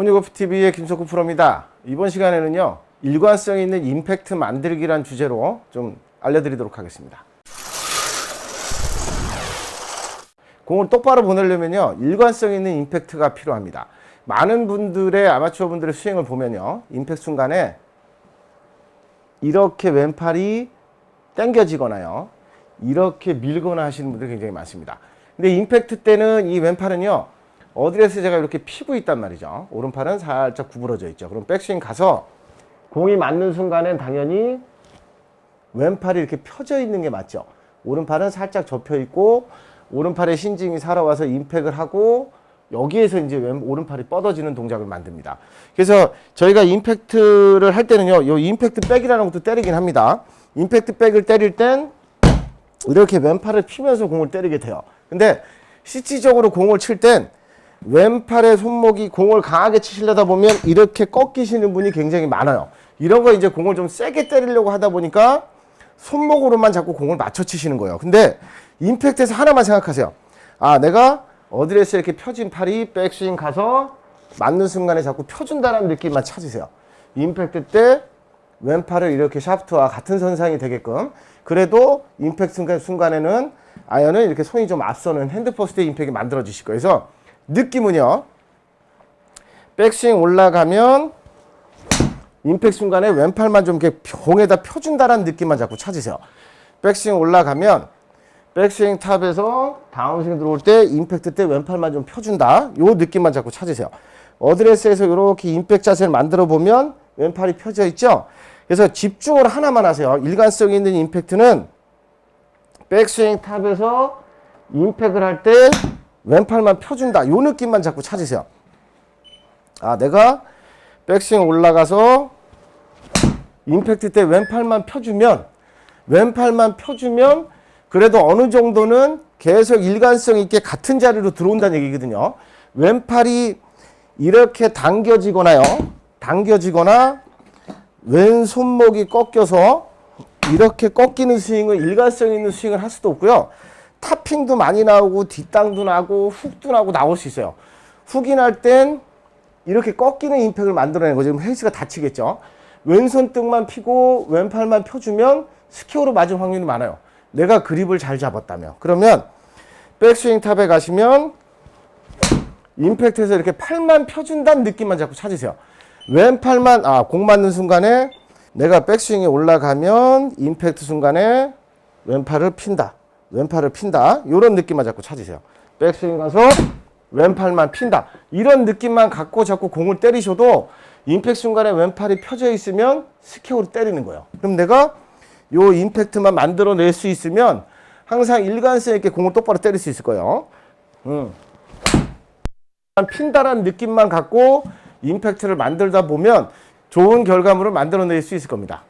혼유고프TV의 김석구 프로입니다. 이번 시간에는요, 일관성 있는 임팩트 만들기란 주제로 좀 알려드리도록 하겠습니다. 공을 똑바로 보내려면요, 일관성 있는 임팩트가 필요합니다. 많은 분들의 아마추어 분들의 스윙을 보면요, 임팩트 순간에 이렇게 왼팔이 당겨지거나요, 이렇게 밀거나 하시는 분들이 굉장히 많습니다. 근데 임팩트 때는 이 왼팔은요, 어드레스 제가 이렇게 피고 있단 말이죠. 오른팔은 살짝 구부러져 있죠. 그럼 백스윙 가서 공이 맞는 순간엔 당연히 왼팔이 이렇게 펴져 있는 게 맞죠. 오른팔은 살짝 접혀 있고 오른팔의 신징이 살아와서 임팩을 하고 여기에서 이제 왼 오른팔이 뻗어지는 동작을 만듭니다. 그래서 저희가 임팩트를 할 때는요, 요 임팩트 백이라는 것도 때리긴 합니다. 임팩트 백을 때릴 땐 이렇게 왼팔을 피면서 공을 때리게 돼요. 근데 실질적으로 공을 칠 땐 왼팔의 손목이 공을 강하게 치시려다 보면 이렇게 꺾이시는 분이 굉장히 많아요. 이런 거 이제 공을 좀 세게 때리려고 하다 보니까 손목으로만 자꾸 공을 맞춰 치시는 거예요. 근데 임팩트에서 하나만 생각하세요. 아, 내가 어드레스에 이렇게 펴진 팔이 백스윙 가서 맞는 순간에 자꾸 펴준다는 느낌만 찾으세요. 임팩트 때 왼팔을 이렇게 샤프트와 같은 선상이 되게끔 그래도 임팩트 순간, 순간에는 아연은 이렇게 손이 좀 앞서는 핸드퍼스트 임팩이 만들어지실 거예요. 그래서 느낌은요. 백스윙 올라가면 임팩트 순간에 왼팔만 좀 이렇게 공에다 펴준다는 느낌만 자꾸 찾으세요. 백스윙 올라가면 백스윙 탑에서 다운스윙 들어올 때 임팩트 때 왼팔만 좀 펴준다. 요 느낌만 자꾸 찾으세요. 어드레스에서 이렇게 임팩트 자세를 만들어 보면 왼팔이 펴져 있죠. 그래서 집중을 하나만 하세요. 일관성 있는 임팩트는 백스윙 탑에서 임팩을 할때 왼팔만 펴준다. 요 느낌만 자꾸 찾으세요. 아, 내가 백스윙 올라가서 임팩트 때 왼팔만 펴주면 왼팔만 펴주면 그래도 어느 정도는 계속 일관성 있게 같은 자리로 들어온다는 얘기거든요. 왼팔이 이렇게 당겨지거나요. 당겨지거나 왼 손목이 꺾여서 이렇게 꺾이는 스윙은 일관성 있는 스윙을 할 수도 없고요. 타핑도 많이 나오고 뒷땅도 나고 훅도 나고 나올 수 있어요. 훅이 날 땐 이렇게 꺾이는 임팩을 만들어내는 거죠. 그럼 헬스가 다치겠죠. 왼손 등만 피고 왼팔만 펴주면 스퀘어로 맞을 확률이 많아요. 내가 그립을 잘 잡았다면. 그러면 백스윙 탑에 가시면 임팩트에서 이렇게 팔만 펴준다는 느낌만 자꾸 찾으세요. 왼팔만 아 공 맞는 순간에 내가 백스윙에 올라가면 임팩트 순간에 왼팔을 핀다. 왼팔을 핀다. 이런 느낌만 자꾸 찾으세요. 백스윙 가서 왼팔만 핀다. 이런 느낌만 갖고 자꾸 공을 때리셔도 임팩트 순간에 왼팔이 펴져 있으면 스퀘어로 때리는 거예요. 그럼 내가 요 임팩트만 만들어낼 수 있으면 항상 일관성 있게 공을 똑바로 때릴 수 있을 거예요. 음. 핀다라는 느낌만 갖고 임팩트를 만들다 보면 좋은 결과물을 만들어낼 수 있을 겁니다.